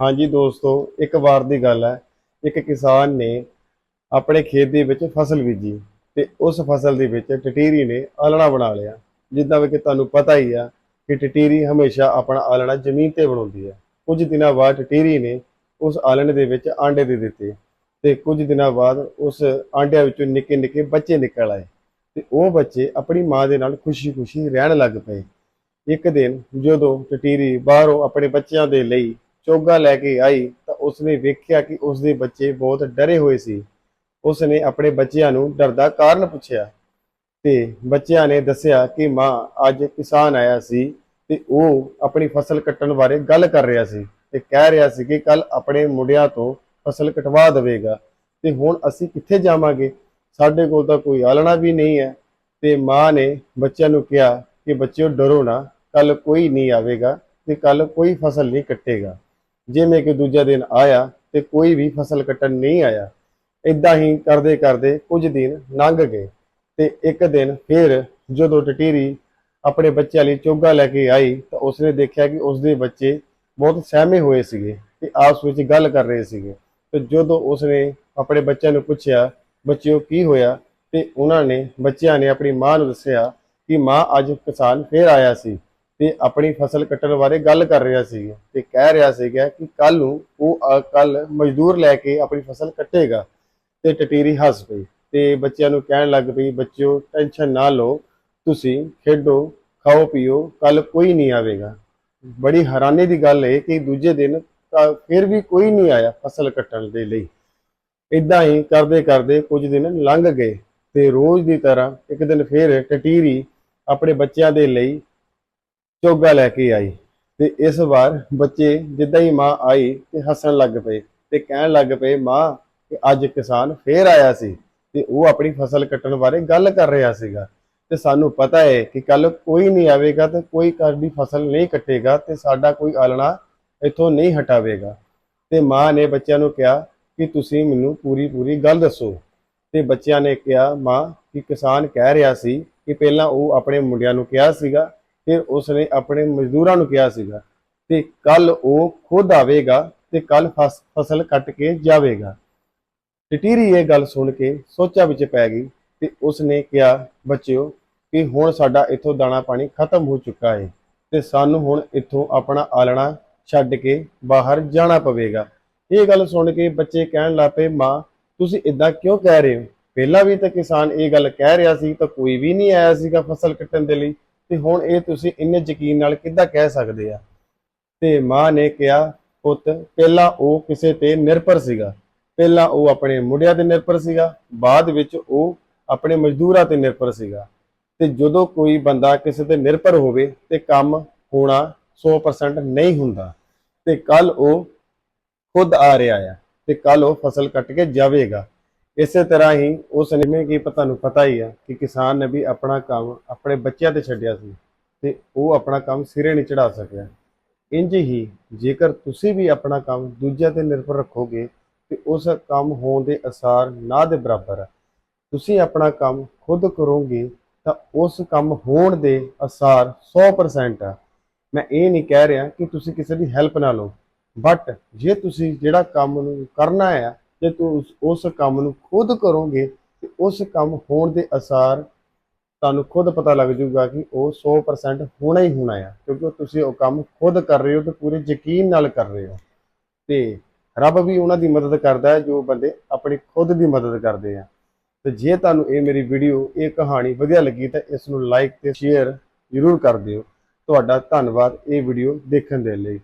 ਹਾਂਜੀ ਦੋਸਤੋ, ਇੱਕ ਵਾਰ ਦੀ ਗੱਲ ਹੈ। ਇੱਕ ਕਿਸਾਨ ਨੇ ਆਪਣੇ ਖੇਤ ਦੇ ਵਿੱਚ ਫਸਲ ਬੀਜੀ ਤੇ ਉਸ ਫਸਲ ਦੇ ਵਿੱਚ ਟਟੀਰੀ ਨੇ ਆਲਣਾ ਬਣਾ ਲਿਆ। ਜਿੱਦਾਂ ਵੀ ਕਿ ਤੁਹਾਨੂੰ ਪਤਾ ਹੀ ਆ ਕਿ ਟਟੀਰੀ ਹਮੇਸ਼ਾ ਆਪਣਾ ਆਲਣਾ ਜ਼ਮੀਨ ਤੇ ਬਣਾਉਂਦੀ ਹੈ। ਕੁਝ ਦਿਨਾਂ ਬਾਅਦ ਟਟੀਰੀ ਨੇ ਉਸ ਆਲਣੇ ਦੇ ਵਿੱਚ ਆਂਡੇ ਦੇ ਦਿੱਤੇ ਤੇ ਕੁਝ ਦਿਨਾਂ ਬਾਅਦ ਉਸ ਆਂਡਿਆਂ ਵਿੱਚੋਂ ਨਿੱਕੇ ਨਿੱਕੇ ਬੱਚੇ ਨਿਕਲ ਆਏ ਤੇ ਉਹ ਬੱਚੇ ਆਪਣੀ ਮਾਂ ਦੇ ਨਾਲ ਖੁਸ਼ੀ-ਖੁਸ਼ੀ ਰਹਿਣ ਲੱਗ ਪਏ। ਇੱਕ ਦਿਨ ਜਦੋਂ ਟਟੀਰੀ ਬਾਹਰੋਂ ਆਪਣੇ ਬੱਚਿਆਂ ਦੇ ਲਈ ਚੋਗਾ ਲੈ ਕੇ ਆਈ ਤਾਂ ਉਸਨੇ ਵੇਖਿਆ ਕਿ ਉਸਦੇ ਬੱਚੇ ਬਹੁਤ ਡਰੇ ਹੋਏ ਸੀ। ਉਸਨੇ ਆਪਣੇ ਬੱਚਿਆਂ ਨੂੰ ਡਰ ਦਾ ਕਾਰਨ ਪੁੱਛਿਆ ਤੇ ਬੱਚਿਆਂ ਨੇ ਦੱਸਿਆ ਕਿ ਮਾਂ ਅੱਜ ਕਿਸਾਨ ਆਇਆ ਸੀ ਤੇ ਉਹ ਆਪਣੀ ਫਸਲ ਕੱਟਣ ਬਾਰੇ ਗੱਲ ਕਰ ਰਿਹਾ ਸੀ ਤੇ ਕਹਿ ਰਿਹਾ ਸੀ ਕਿ ਕੱਲ ਆਪਣੇ ਮੁੰਡਿਆਂ ਤੋਂ ਫਸਲ ਕਟਵਾ ਦੇਵੇਗਾ ਤੇ ਹੁਣ ਅਸੀਂ ਕਿੱਥੇ ਜਾਵਾਂਗੇ? ਸਾਡੇ ਕੋਲ ਤਾਂ ਕੋਈ ਆਲਣਾ ਵੀ ਨਹੀਂ ਹੈ ਤੇ ਮਾਂ ਨੇ ਬੱਚਿਆਂ ਨੂੰ ਕਿਹਾ ਕਿ ਬੱਚਿਓ ਡਰੋ ਨਾ ਕੱਲ ਕੋਈ ਨਹੀਂ ਆਵੇਗਾ ਤੇ ਕੱਲ ਕੋਈ ਫਸਲ ਨਹੀਂ ਕੱਟੇਗਾ। ਜਿਵੇਂ ਕਿ ਦੂਜਾ ਦਿਨ ਆਇਆ ਤੇ ਕੋਈ ਵੀ ਫਸਲ ਕੱਟਣ ਨਹੀਂ ਆਇਆ ਇਦਾਂ ਹੀ ਕਰਦੇ ਕਰਦੇ ਕੁਝ ਦਿਨ ਲੰਘ ਗਏ ਤੇ ਇੱਕ ਦਿਨ ਫਿਰ ਜਦੋਂ ਟਟੀਰੀ ਆਪਣੇ ਬੱਚਿਆਂ ਲਈ ਚੋਗਾ ਲੈ ਕੇ ਆਈ ਤਾਂ ਉਸਨੇ ਦੇਖਿਆ ਕਿ ਉਸਦੇ ਬੱਚੇ ਬਹੁਤ ਸਹਿਮੇ ਹੋਏ ਸੀਗੇ ਤੇ ਆਪਸ ਵਿੱਚ ਗੱਲ ਕਰ ਰਹੇ ਸੀਗੇ। ਤੇ ਜਦੋਂ ਉਸਨੇ ਆਪਣੇ ਬੱਚਿਆਂ ਨੂੰ ਪੁੱਛਿਆ, ਬੱਚਿਓ, ਕੀ ਹੋਇਆ? ਤੇ ਉਹਨਾਂ ਨੇ, ਬੱਚਿਆਂ ਨੇ ਆਪਣੀ ਮਾਂ ਨੂੰ ਦੱਸਿਆ ਕਿ ਮਾਂ ਅੱਜ ਕਿਸਾਨ ਫੇਰ ਆਇਆ ਸੀ। ਤੇ ਆਪਣੀ ਫਸਲ ਕੱਟਣ ਬਾਰੇ ਗੱਲ ਕਰ ਰਿਹਾ ਸੀ ਤੇ ਕਹਿ ਰਿਹਾ ਸੀਗਾ ਕਿ ਕੱਲ ਨੂੰ ਉਹ ਕੱਲ ਮਜ਼ਦੂਰ ਲੈ ਕੇ ਆਪਣੀ ਫਸਲ ਕੱਟੇਗਾ ਤੇ ਟਟੀਰੀ ਹੱਸ ਪਈ ਤੇ ਬੱਚਿਆਂ ਨੂੰ ਕਹਿਣ ਲੱਗ ਪਈ, ਬੱਚਿਓ, ਟੈਨਸ਼ਨ ਨਾ ਲਓ, ਤੁਸੀਂ ਖੇਡੋ, ਖਾਓ, ਪੀਓ ਕੱਲ ਕੋਈ ਨਹੀਂ ਆਵੇਗਾ। ਬੜੀ ਹੈਰਾਨੀ ਦੀ ਗੱਲ ਹੈ ਕਿ ਦੂਜੇ ਦਿਨ ਫਿਰ ਵੀ ਕੋਈ ਨਹੀਂ ਆਇਆ ਫਸਲ ਕੱਟਣ ਦੇ ਲਈ। ਇਦਾਂ ਹੀ ਕਰਦੇ ਕਰਦੇ ਕੁਝ ਦਿਨ ਲੰਘ ਗਏ ਤੇ ਰੋਜ਼ ਦੀ ਤਰ੍ਹਾਂ ਇੱਕ ਦਿਨ ਫਿਰ ਟਟੀਰੀ ਆਪਣੇ ਬੱਚਿਆਂ ਦੇ ਲਈ ਚੋਗਾ ਲੈ ਕੇ ਆਈ ਤੇ ਇਸ ਵਾਰ ਬੱਚੇ ਜਿੱਦਾਂ ਹੀ ਮਾਂ ਆਈ ਤੇ ਹੱਸਣ ਲੱਗ ਪਏ ਤੇ ਕਹਿਣ ਲੱਗ ਪਏ, ਮਾਂ ਕਿ ਅੱਜ ਕਿਸਾਨ ਫੇਰ ਆਇਆ ਸੀ ਤੇ ਉਹ ਆਪਣੀ ਫਸਲ ਕੱਟਣ ਬਾਰੇ ਗੱਲ ਕਰ ਰਿਹਾ ਸੀਗਾ ਤੇ ਸਾਨੂੰ ਪਤਾ ਹੈ ਕਿ ਕੱਲ ਕੋਈ ਨਹੀਂ ਆਵੇਗਾ ਤੇ ਕੋਈ ਘਰ ਦੀ ਫਸਲ ਨਹੀਂ ਕੱਟੇਗਾ ਤੇ ਸਾਡਾ ਕੋਈ ਆਲਣਾ ਇੱਥੋਂ ਨਹੀਂ ਹਟਾਵੇਗਾ। ਤੇ ਮਾਂ ਨੇ ਬੱਚਿਆਂ ਨੂੰ ਕਿਹਾ ਕਿ ਤੁਸੀਂ ਮੈਨੂੰ ਪੂਰੀ ਪੂਰੀ ਗੱਲ ਦੱਸੋ। ਤੇ ਬੱਚਿਆਂ ਨੇ ਕਿਹਾ, ਮਾਂ, ਕਿ ਕਿਸਾਨ ਕਹਿ ਰਿਹਾ ਸੀ ਕਿ ਪਹਿਲਾਂ ਉਹ ਆਪਣੇ ਮੁੰਡਿਆਂ ਨੂੰ ਕਿਹਾ ਸੀਗਾ ਫਿਰ ਉਸਨੇ ਆਪਣੇ ਮਜ਼ਦੂਰਾਂ ਨੂੰ ਕਿਹਾ ਸੀਗਾ ਤੇ ਕੱਲ ਉਹ ਖੁਦ ਆਵੇਗਾ ਤੇ ਕੱਲ ਫਸਲ ਕੱਟ ਕੇ ਜਾਵੇਗਾ। ਟਟੀਰੀ ਇਹ ਗੱਲ ਸੁਣ ਕੇ ਸੋਚਾਂ ਵਿੱਚ ਪੈ ਗਈ ਤੇ ਉਸਨੇ ਕਿਹਾ, ਬੱਚਿਓ, ਕਿ ਹੁਣ ਸਾਡਾ ਇੱਥੋਂ ਦਾਣਾ ਪਾਣੀ ਖਤਮ ਹੋ ਚੁੱਕਾ ਹੈ ਤੇ ਸਾਨੂੰ ਹੁਣ ਇੱਥੋਂ ਆਪਣਾ ਆਲਣਾ ਛੱਡ ਕੇ ਬਾਹਰ ਜਾਣਾ ਪਵੇਗਾ। ਇਹ ਗੱਲ ਸੁਣ ਕੇ ਬੱਚੇ ਕਹਿਣ ਲੱਪੇ ਮਾਂ, ਤੁਸੀਂ ਇਦਾਂ ਕਿਉਂ ਕਹਿ ਰਹੇ ਹੋ? ਪਹਿਲਾਂ ਵੀ ਤਾਂ ਕਿਸਾਨ ਇਹ ਗੱਲ ਕਹਿ ਰਿਹਾ ਸੀ ਤਾਂ ਕੋਈ ਵੀ ਨਹੀਂ ਆਇਆ ਸੀਗਾ ਫਸਲ ਕੱਟਣ ਦੇ ਲਈ। ਤੇ ਹੁਣ ਇਹ ਤੁਸੀਂ ਇੰਨੇ ਯਕੀਨ ਨਾਲ ਕਿੱਦਾਂ ਕਹਿ ਸਕਦੇ ਆ? ਤੇ ਮਾਂ ਨੇ ਕਿਹਾ, ਪੁੱਤ, ਪਹਿਲਾਂ ਉਹ ਕਿਸੇ ਤੇ ਨਿਰਭਰ ਸੀਗਾ। ਪਹਿਲਾਂ ਉਹ ਆਪਣੇ ਮੁੰਡਿਆਂ ਤੇ ਨਿਰਭਰ ਸੀਗਾ। ਬਾਅਦ ਵਿੱਚ ਉਹ ਆਪਣੇ ਮਜ਼ਦੂਰਾਂ ਤੇ ਨਿਰਭਰ ਸੀਗਾ। ਤੇ ਜਦੋਂ ਕੋਈ ਬੰਦਾ ਕਿਸੇ ਤੇ ਨਿਰਭਰ ਹੋਵੇ ਤੇ ਕੰਮ ਹੋਣਾ 100% ਨਹੀਂ ਹੁੰਦਾ। ਤੇ ਕੱਲ ਉਹ ਖੁਦ ਆ ਰਿਹਾ ਆ ਤੇ ਕੱਲ ਉਹ ਫਸਲ ਕੱਟ ਕੇ ਜਾਵੇਗਾ। ਇਸੇ ਤਰ੍ਹਾਂ ਹੀ ਉਸ ਨੇ ਕੀ ਤੁਹਾਨੂੰ ਪਤਾ ਹੀ ਆ ਕਿ ਕਿਸਾਨ ਨੇ ਵੀ ਆਪਣਾ ਕੰਮ ਆਪਣੇ ਬੱਚਿਆਂ ਤੇ ਛੱਡਿਆ ਸੀ ਤੇ ਉਹ ਆਪਣਾ ਕੰਮ ਸਿਰੇ ਨਹੀਂ ਚੜਾ ਸਕਿਆ। ਇੰਜ ਹੀ ਜੇਕਰ ਤੁਸੀਂ ਵੀ ਆਪਣਾ ਕੰਮ ਦੂਜਿਆਂ ਤੇ ਨਿਰਭਰ ਰੱਖੋਗੇ ਤੇ ਉਸ ਕੰਮ ਹੋਣ ਦੇ ਅਸਾਰ ਨਾ ਦੇ ਬਰਾਬਰ ਹੈ ਤੁਸੀਂ ਆਪਣਾ ਕੰਮ ਖੁਦ ਕਰੋਗੇ ਤਾਂ ਉਸ ਕੰਮ ਹੋਣ ਦੇ ਅਸਾਰ 100% ਆ। ਮੈਂ ਇਹ ਨਹੀਂ ਕਹਿ ਰਿਹਾ ਕਿ ਤੁਸੀਂ ਕਿਸੇ ਦੀ ਹੈਲਪ ਨਾ ਲਓ, ਬਟ ਜੇ ਤੁਸੀਂ ਜਿਹੜਾ ਕੰਮ ਨੂੰ ਕਰਨਾ ਹੈ ਜੇ ਤੂੰ ਉਸ ਕੰਮ ਨੂੰ ਖੁਦ ਕਰੋਗੇ ਤੇ ਉਸ ਕੰਮ ਹੋਣ ਦੇ ਅਸਾਰ ਤੁਹਾਨੂੰ ਖੁਦ ਪਤਾ ਲੱਗ ਜਾਊਗਾ ਕਿ ਉਹ 100% ਹੋਣਾ ਹੀ ਹੋਣਾ ਆ, ਕਿਉਂਕਿ ਤੁਸੀਂ ਉਹ ਕੰਮ ਖੁਦ ਕਰ ਰਹੇ ਹੋ ਤੇ ਪੂਰੇ ਯਕੀਨ ਨਾਲ ਕਰ ਰਹੇ ਹੋ। ਤੇ ਰੱਬ ਵੀ ਉਹਨਾਂ ਦੀ ਮਦਦ ਕਰਦਾ ਹੈ, ਜੋ ਬੰਦੇ ਆਪਣੀ ਖੁਦ ਦੀ ਮਦਦ ਕਰਦੇ ਆ। ਤੇ ਜੇ ਤੁਹਾਨੂੰ ਇਹ ਮੇਰੀ ਵੀਡੀਓ, ਇਹ ਕਹਾਣੀ ਵਧੀਆ ਲੱਗੀ ਤਾਂ ਇਸ ਨੂੰ ਲਾਈਕ ਤੇ ਸ਼ੇਅਰ ਜ਼ਰੂਰ ਕਰ ਦਿਓ। ਤੁਹਾਡਾ ਧੰਨਵਾਦ ਇਹ ਵੀਡੀਓ ਦੇਖਣ ਦੇ ਲਈ।